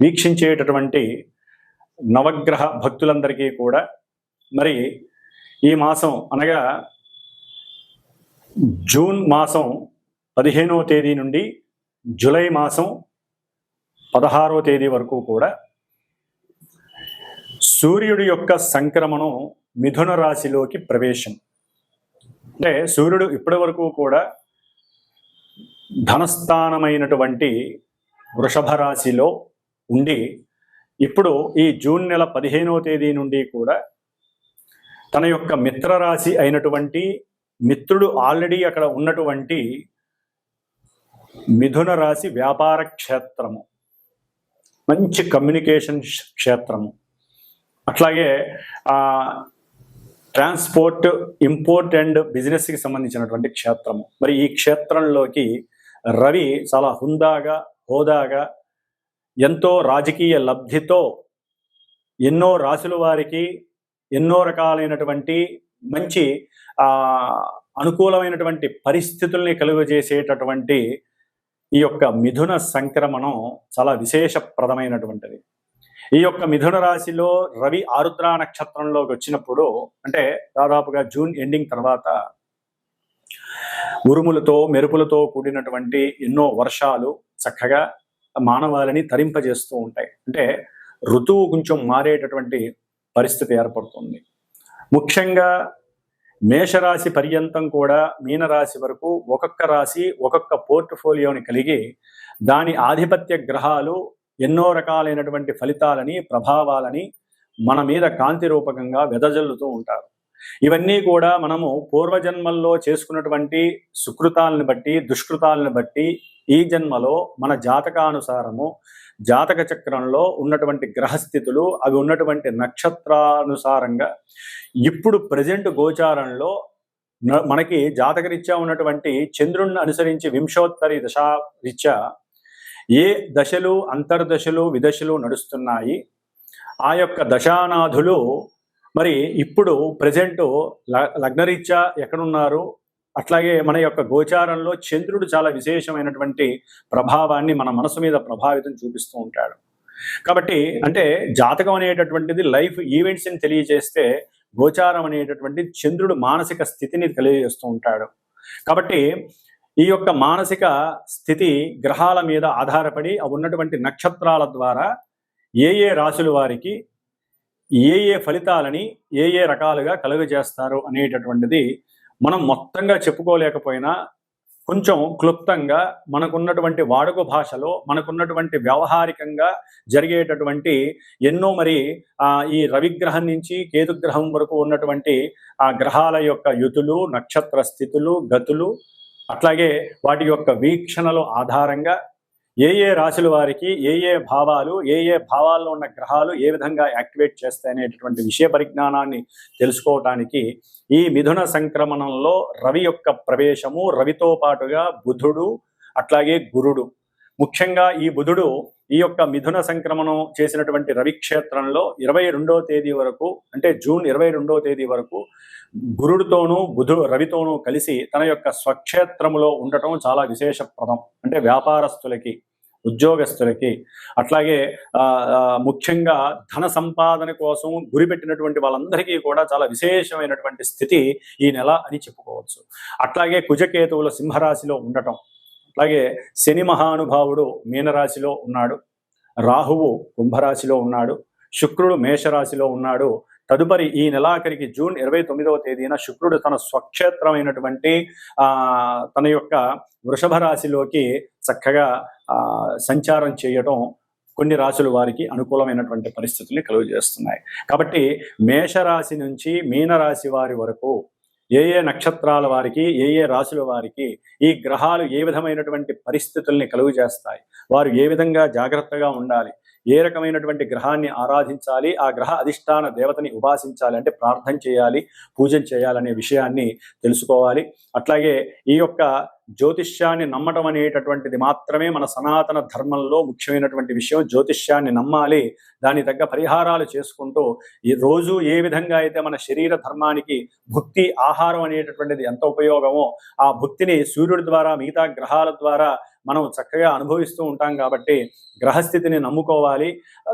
వీక్షించేటటువంటి నవగ్రహ భక్తులందరికీ కూడా మరి ఈ మాసం అనగా జూన్ మాసం పదిహేనవ తేదీ నుండి జూలై మాసం పదహారవ తేదీ వరకు కూడా సూర్యుడి యొక్క సంక్రమణం మిథున రాశిలోకి ప్రవేశం. అంటే సూర్యుడు ఇప్పటి వరకు కూడా ధనస్థానమైనటువంటి వృషభ రాశిలో ఉండి ఇప్పుడు ఈ జూన్ నెల పదిహేనవ తేదీ నుండి కూడా తన యొక్క మిత్రరాశి అయినటువంటి మిత్రుడు ఆల్రెడీ అక్కడ ఉన్నటువంటి మిథున రాశి వ్యాపార క్షేత్రము. మంచి కమ్యూనికేషన్ క్షేత్రము. అట్లాగే ట్రాన్స్పోర్ట్ ఇంపోర్ట్ అండ్ బిజినెస్కి సంబంధించినటువంటి క్షేత్రము. మరి ఈ క్షేత్రంలోకి రవి చాలా హుందాగా హోదాగా ఎంతో రాజకీయ లబ్ధితో ఎన్నో రాసుల వారికి ఎన్నో రకాలైనటువంటి మంచి అనుకూలమైనటువంటి పరిస్థితుల్ని కలుగజేసేటటువంటి ఈ యొక్క మిథున సంక్రమణం చాలా విశేషప్రదమైనటువంటిది. ఈ యొక్క మిథున రాశిలో రవి ఆరుద్ర నక్షత్రంలోకి వచ్చినప్పుడు అంటే దాదాపుగా జూన్ ఎండింగ్ తర్వాత ఉరుములతో మెరుపులతో కూడినటువంటి ఎన్నో వర్షాలు చక్కగా మానవాళిని తరింపజేస్తూ ఉంటాయి. అంటే ఋతువు కొంచెం మారేటటువంటి పరిస్థితి ఏర్పడుతుంది. ముఖ్యంగా మేషరాశి పర్యంతం కూడా మీనరాశి వరకు ఒక్కొక్క రాశి ఒక్కొక్క పోర్ట్ఫోలియోని కలిగి దాని ఆధిపత్య గ్రహాలు ఎన్నో రకాలైనటువంటి ఫలితాలని ప్రభావాలని మన మీద కాంతి రూపకంగా వెదజల్లుతూ ఉంటారు. ఇవన్నీ కూడా మనము పూర్వజన్మల్లో చేసుకున్నటువంటి సుకృతాలను బట్టి దుష్కృతాలను బట్టి ఈ జన్మలో మన జాతకానుసారము జాతక చక్రంలో ఉన్నటువంటి గ్రహస్థితులు అవి ఉన్నటువంటి నక్షత్రానుసారంగా ఇప్పుడు ప్రజెంట్ గోచారంలో మనకి జాతకరీత్యా ఉన్నటువంటి చంద్రుణ్ణి అనుసరించి వింశోత్తరి దశా రీత్యా ఏ దశలు అంతర్దశలు విదశలు నడుస్తున్నాయి ఆ యొక్క దశానాథులు మరి ఇప్పుడు ప్రజెంట్ లగ్నరీత్యా ఎక్కడున్నారు అట్లాగే మన యొక్క గోచారంలో చంద్రుడు చాలా విశేషమైనటువంటి ప్రభావాన్ని మన మనసు మీద ప్రభావితం చూపిస్తూ ఉంటాడు. కాబట్టి అంటే జాతకం అనేటటువంటిది లైఫ్ ఈవెంట్స్ని తెలియజేస్తే గోచారం అనేటటువంటి చంద్రుడు మానసిక స్థితిని తెలియజేస్తూ ఉంటాడు. కాబట్టి ఈ యొక్క మానసిక స్థితి గ్రహాల మీద ఆధారపడి ఉన్నటువంటి నక్షత్రాల ద్వారా ఏ ఏ రాశుల వారికి ఏ ఏ ఫలితాలని ఏ ఏ రకాలుగా కలుగజేస్తారు అనేటటువంటిది మనం మొత్తంగా చెప్పుకోలేకపోయినా కొంచెం క్లుప్తంగా మనకున్నటువంటి వాడుక భాషలో మనకున్నటువంటి వ్యవహారికంగా జరిగేటటువంటి ఎన్నో మరి ఈ రవిగ్రహం నుంచి కేతుగ్రహం వరకు ఉన్నటువంటి ఆ గ్రహాల యొక్క యుతులు నక్షత్ర స్థితులు గతులు అట్లాగే వాటి యొక్క వీక్షణలు ఆధారంగా ఏ ఏ రాశుల వారికి ఏ ఏ భావాలు ఏ ఏ భావాల్లో ఉన్న గ్రహాలు ఏ విధంగా యాక్టివేట్ చేస్తాయి అనేటటువంటి విషయ పరిజ్ఞానాన్ని తెలుసుకోవటానికి ఈ మిథున సంక్రమణంలో రవి యొక్క ప్రవేశము రవితో పాటుగా బుధుడు అట్లాగే గురుడు. ముఖ్యంగా ఈ బుధుడు ఈ యొక్క మిథున సంక్రమణం చేసినటువంటి రవి క్షేత్రంలో ఇరవై రెండవ తేదీ వరకు అంటే జూన్ ఇరవై రెండవ తేదీ వరకు గురుడితోనూ బుధు రవితోనూ కలిసి తన యొక్క స్వక్షేత్రములో ఉండటం చాలా విశేషప్రదం. అంటే వ్యాపారస్తులకి ఉద్యోగస్తులకి. అట్లాగే ముఖ్యంగా ధన సంపాదన కోసం గురిపెట్టినటువంటి వాళ్ళందరికీ కూడా చాలా విశేషమైనటువంటి స్థితి ఈ నెల అని చెప్పుకోవచ్చు. అట్లాగే కుజకేతువుల సింహరాశిలో ఉండటం. అట్లాగే శని మహానుభావుడు మీనరాశిలో ఉన్నాడు. రాహువు కుంభరాశిలో ఉన్నాడు. శుక్రుడు మేషరాశిలో ఉన్నాడు. తదుపరి ఈ నెలాఖరికి జూన్ ఇరవై తొమ్మిదవ తేదీన శుక్రుడు తన స్వక్షేత్రమైనటువంటి తన యొక్క వృషభ రాశిలోకి చక్కగా సంచారం చేయటం కొన్ని రాశుల వారికి అనుకూలమైనటువంటి పరిస్థితుల్ని కలుగజేస్తున్నాయి. కాబట్టి మేషరాశి నుంచి మీనరాశి వారి వరకు ఏ ఏ నక్షత్రాల వారికి ఏ ఏ రాశుల వారికి ఈ గ్రహాలు ఏ విధమైనటువంటి పరిస్థితుల్ని కలుగు చేస్తాయి వారు ఏ విధంగా జాగ్రత్తగా ఉండాలి? ఏ రకమైనటువంటి గ్రహాన్ని ఆరాధించాలి? ఆ గ్రహ అధిష్టాన దేవతని ఉపాసించాలి అంటే ప్రార్థన చేయాలి పూజలు చేయాలనే విషయాన్ని తెలుసుకోవాలి. అట్లాగే ఈ యొక్క జ్యోతిష్యాన్ని నమ్మటం అనేటటువంటిది మాత్రమే మన సనాతన ధర్మంలో ముఖ్యమైనటువంటి విషయం. జ్యోతిష్యాన్ని నమ్మాలి దాని తగ్గ పరిహారాలు చేసుకుంటూ ఈ రోజు ఏ విధంగా అయితే మన శరీర ధర్మానికి భుక్తి ఆహారం అనేటటువంటిది ఎంత ఉపయోగమో ఆ భుక్తిని సూర్యుడి ద్వారా మిగతా గ్రహాల ద్వారా మనం చక్కగా అనుభవిస్తూ ఉంటాం కాబట్టి గ్రహస్థితిని నమ్ముకోవాలి.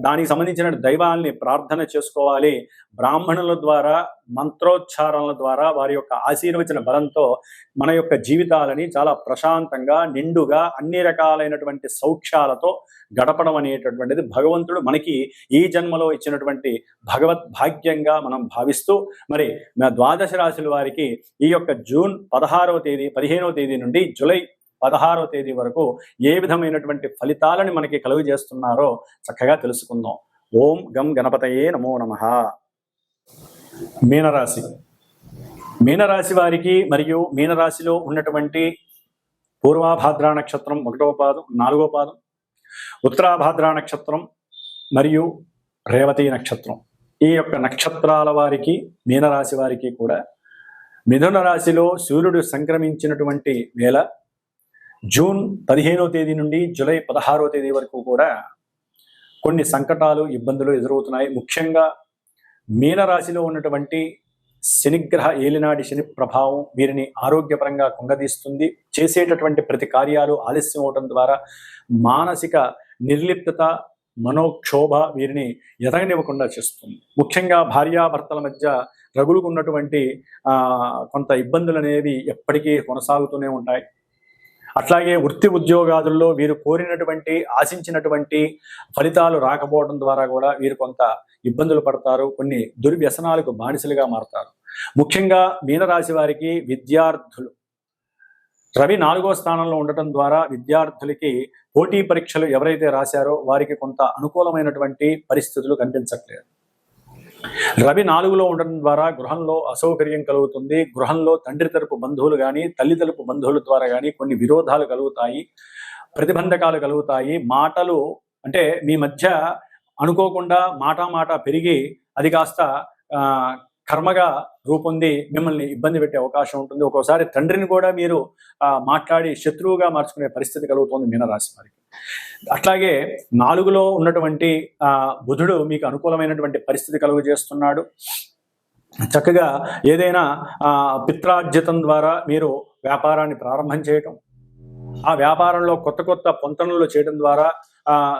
దానికి సంబంధించిన దైవాల్ని ప్రార్థన చేసుకోవాలి. బ్రాహ్మణుల ద్వారా మంత్రోచ్చారణల ద్వారా వారి యొక్క ఆశీర్వచన బలంతో మన యొక్క జీవితాలని చాలా ప్రశాంతంగా నిండుగా అన్ని రకాలైనటువంటి సౌఖ్యాలతో గడపడం అనేటటువంటిది భగవంతుడు మనకి ఈ జన్మలో ఇచ్చినటువంటి భగవత్ భాగ్యంగా మనం భావిస్తూ మరి మా ద్వాదశ రాశుల వారికి ఈ యొక్క జూన్ పదహారవ తేదీ పదిహేనవ తేదీ నుండి జూలై పదహారవ తేదీ వరకు ఏ విధమైనటువంటి ఫలితాలను మనకి కలుగు చేస్తున్నారో చక్కగా తెలుసుకుందాం. ఓం గం గణపతయే నమో నమ. మీనరాశి. మీనరాశి వారికి మరియు మీనరాశిలో ఉన్నటువంటి పూర్వాభాద్ర నక్షత్రం ఒకటవ పాదం నాలుగో పాదం ఉత్తరాభాద్రా నక్షత్రం మరియు రేవతి నక్షత్రం. ఈ యొక్క నక్షత్రాల వారికి మీనరాశి వారికి కూడా మిథున రాశిలో సూర్యుడు సంక్రమించినటువంటి వేళ జూన్ పదిహేనో తేదీ నుండి జూలై పదహారో తేదీ వరకు కూడా కొన్ని సంకటాలు ఇబ్బందులు ఎదురవుతున్నాయి. ముఖ్యంగా మీనరాశిలో ఉన్నటువంటి శనిగ్రహ ఏలినాడి శని ప్రభావం వీరిని ఆరోగ్యపరంగా కుంగదీస్తుంది. చేసేటటువంటి ప్రతి కార్యాలు ఆలస్యం అవడం ద్వారా మానసిక నిర్లిప్తత మనోక్షోభ వీరిని ఎదగనివ్వకుండా చేస్తుంది. ముఖ్యంగా భార్యాభర్తల మధ్య రగులుకున్నటువంటి కొంత ఇబ్బందులు అనేవి ఎప్పటికీ కొనసాగుతూనే ఉంటాయి. అట్లాగే వృత్తి ఉద్యోగాదుల్లో వీరు కోరినటువంటి ఆశించినటువంటి ఫలితాలు రాకపోవడం ద్వారా కూడా వీరు కొంత ఇబ్బందులు పడతారు కొన్ని దుర్వ్యసనాలకు బానిసలుగా మారతారు. ముఖ్యంగా మీనరాశి వారికి విద్యార్థులు. రవి నాలుగో స్థానంలో ఉండటం ద్వారా విద్యార్థులకి పోటీ పరీక్షలు ఎవరైతే రాశారో వారికి కొంత అనుకూలమైనటువంటి పరిస్థితులు కనిపించట్లేదు. రవి నాలుగులో ఉండడం ద్వారా గృహంలో అసౌకర్యం కలుగుతుంది. గృహంలో తండ్రి తరపు బంధువులు కానీ తల్లి తరపు బంధువుల ద్వారా కానీ కొన్ని విరోధాలు కలుగుతాయి ప్రతిబంధకాలు కలుగుతాయి. మాటలు అంటే మీ మధ్య అనుకోకుండా మాట మాట పెరిగి అది కాస్త ఆ, కర్మగా రూపొంది మిమ్మల్ని ఇబ్బంది పెట్టే అవకాశం ఉంటుంది. ఒక్కోసారి తండ్రిని కూడా మీరు మాట్లాడి శత్రువుగా మార్చుకునే పరిస్థితి కలుగుతుంది మీనరాశి వారికి. అట్లాగే నాలుగులో ఉన్నటువంటి బుధుడు మీకు అనుకూలమైనటువంటి పరిస్థితి కలుగు చేస్తున్నాడు చక్కగా ఏదైనా పిత్రార్జితం ద్వారా మీరు వ్యాపారాన్ని ప్రారంభం చేయటం ఆ వ్యాపారంలో కొత్త కొత్త పొంతనలు చేయడం ద్వారా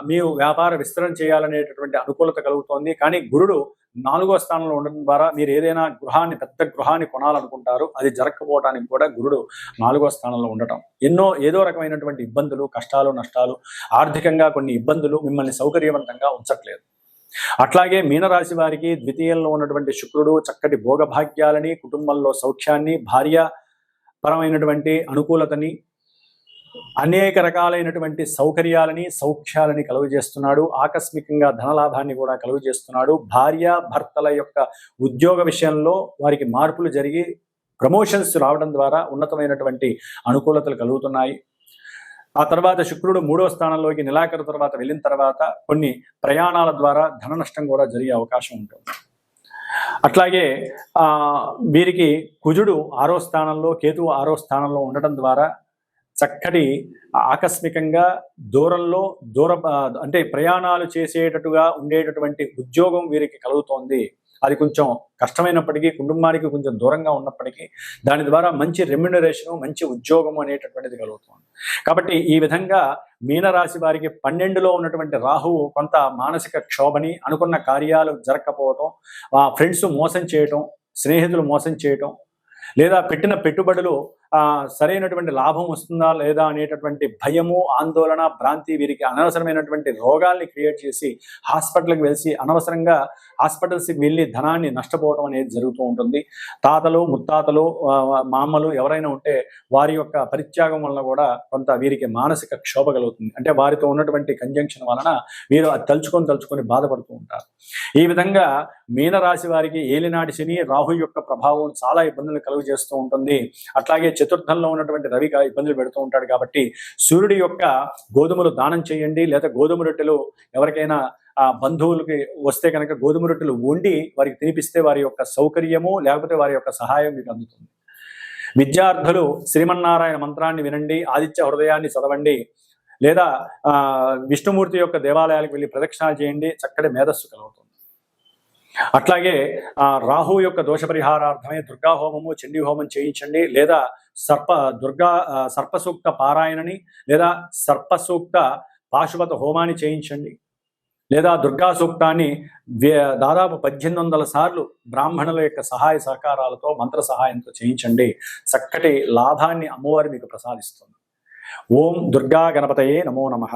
మీ మీరు వ్యాపార విస్తరణ చేయాలనేటటువంటి అనుకూలత కలుగుతోంది. కానీ గురుడు నాలుగో స్థానంలో ఉండడం ద్వారా మీరు ఏదైనా గృహాన్ని పెద్ద గృహాన్ని కొనాలనుకుంటారు అది జరగకపోవడానికి కూడా గురుడు నాలుగో స్థానంలో ఉండటం. ఎన్నో ఏదో రకమైనటువంటి ఇబ్బందులు కష్టాలు నష్టాలు ఆర్థికంగా కొన్ని ఇబ్బందులు మిమ్మల్ని సౌకర్యవంతంగా ఉంచట్లేదు. అట్లాగే మీనరాశి వారికి ద్వితీయంలో ఉన్నటువంటి శుక్రుడు చక్కటి భోగభాగ్యాలని కుటుంబంలో సౌఖ్యాన్ని భార్య పరమైనటువంటి అనుకూలతని అనేక రకాలైనటువంటి సౌకర్యాలని సౌఖ్యాలని కలుగజేస్తున్నాడు ఆకస్మికంగా ధనలాభాన్ని కూడా కలుగజేస్తున్నాడు భార్య భర్తల యొక్క ఉద్యోగ విషయంలో వారికి మార్పులు జరిగి ప్రమోషన్స్ రావడం ద్వారా ఉన్నతమైనటువంటి అనుకూలతలు కలుగుతున్నాయి. ఆ తర్వాత శుక్రుడు మూడో స్థానంలోకి నెలాఖరు తర్వాత వెళ్ళిన తర్వాత కొన్ని ప్రయాణాల ద్వారా ధన నష్టం కూడా జరిగే అవకాశం ఉంటుంది. అట్లాగే వీరికి కుజుడు ఆరో స్థానంలో కేతువు ఆరో స్థానంలో ఉండటం ద్వారా చక్కటి ఆకస్మికంగా దూరంలో దూర అంటే ప్రయాణాలు చేసేటట్టుగా ఉండేటటువంటి ఉద్యోగం వీరికి కలుగుతోంది. అది కొంచెం కష్టమైనప్పటికీ కుటుంబానికి కొంచెం దూరంగా ఉన్నప్పటికీ దాని ద్వారా మంచి రెమ్యునరేషను మంచి ఉద్యోగం అనేటటువంటిది కలుగుతుంది. కాబట్టి ఈ విధంగా మీనరాశి వారికి పన్నెండులో ఉన్నటువంటి రాహువు కొంత మానసిక క్షోభని అనుకున్న కార్యాలు జరగకపోవటం ఆ ఫ్రెండ్స్ మోసం చేయటం స్నేహితులు మోసం చేయటం లేదా పెట్టిన పెట్టుబడులు సరైనటువంటి లాభం వస్తుందా లేదా అనేటటువంటి భయము ఆందోళన భ్రాంతి వీరికి అనవసరమైనటువంటి రోగాల్ని క్రియేట్ చేసి హాస్పిటల్కి వెళ్ళి అనవసరంగా హాస్పిటల్స్కి వెళ్ళి ధనాన్ని నష్టపోవడం అనేది జరుగుతూ ఉంటుంది. తాతలు ముత్తాతలు మామలు ఎవరైనా ఉంటే వారి యొక్క పరిత్యాగం వలన కూడా కొంత వీరికి మానసిక క్షోభ కలుగుతుంది. అంటే వారితో ఉన్నటువంటి కంజంక్షన్ వలన వీరు అది తలుచుకొని తలుచుకొని బాధపడుతూ ఉంటారు. ఈ విధంగా మీనరాశి వారికి ఏలినాటి శని రాహు యొక్క ప్రభావం చాలా ఇబ్బందులు కలుగు చేస్తూ ఉంటుంది. అట్లాగే చతుర్థంలో ఉన్నటువంటి రవిగా ఇబ్బందులు పెడుతూ ఉంటాడు కాబట్టి సూర్యుడి యొక్క గోధుమలు దానం చేయండి లేదా గోధుమ రొట్టెలు ఎవరికైనా ఆ బంధువులకి వస్తే కనుక గోధుమ రొట్టెలు వండి వారికి తినిపిస్తే వారి యొక్క సౌకర్యము లేకపోతే వారి యొక్క సహాయం మీకు అందుతుంది. విద్యార్థులు శ్రీమన్నారాయణ మంత్రాన్ని వినండి ఆదిత్య హృదయాన్ని చదవండి లేదా ఆ, విష్ణుమూర్తి యొక్క దేవాలయాలకు వెళ్ళి ప్రదక్షిణాలు చేయండి చక్కటి మేధస్సు కలుగుతుంది అట్లాగే ఆ రాహు యొక్క దోష పరిహారార్థమే దుర్గా హోమము చండీ హోమం చేయించండి లేదా సర్ప దుర్గా సర్పసూక్త పారాయణని లేదా సర్పసూక్త పాశుపత హోమాన్ని చేయించండి. లేదా దుర్గా సూక్తాన్ని దాదాపు పద్దెనిమిది వందల సార్లు బ్రాహ్మణుల యొక్క సహాయ సహకారాలతో మంత్ర సహాయంతో చేయించండి. చక్కటి లాభాన్ని అమ్మవారి మీకు ప్రసాదిస్తుంది. ఓం దుర్గా గణపతయే నమో నమః.